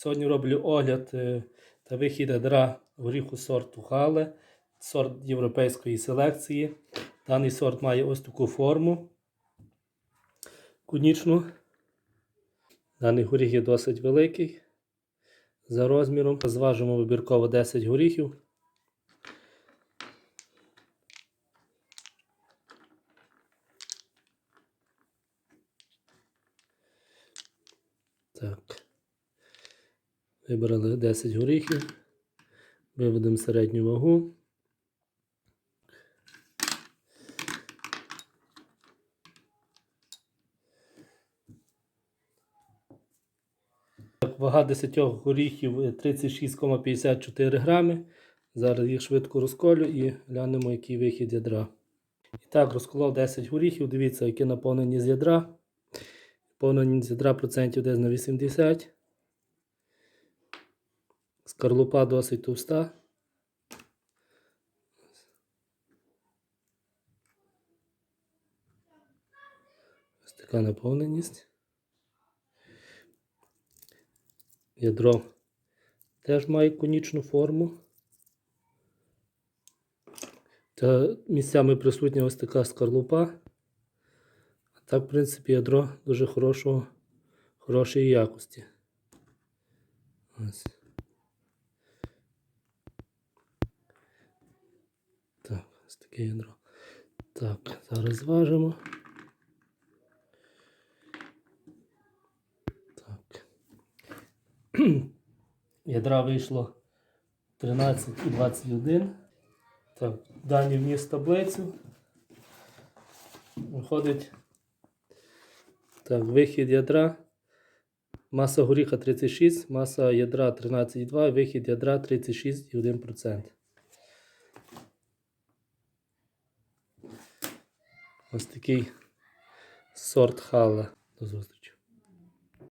Сьогодні роблю огляд е, та вихід ядра горіху сорту Хале, сорт європейської селекції. Даний сорт має ось таку форму кунічну. Даний горіх є досить великий. За розміром зважимо вибірково 10 горіхів. Так. Вибрали 10 горіхів. Виведемо середню вагу. Вага 10 горіхів е, 36,54 грами. Зараз їх швидко розколю і глянемо, який вихід ядра. І так, розколов 10 горіхів. Дивіться, яке наповнені з ядра. Наповнені з ядра процентів десь на 80. Скорлупа досить товста. Ось така наповненість. Ядро теж має конічну форму. Та місцями присутня ось така скорлупа. А так, в принципі, ядро дуже хорошого, хорошої якості. Ось. Так, ось таке ядро. Так, зараз зважимо. Так. Ядра вийшло 13 і 21. Так, дані вніс таблицю. Виходить. Так, вихід ядра. Маса горіха 36, маса ядра 13,2, вихід ядра 36,1%. Ось такий сорт хала. До зустрічі.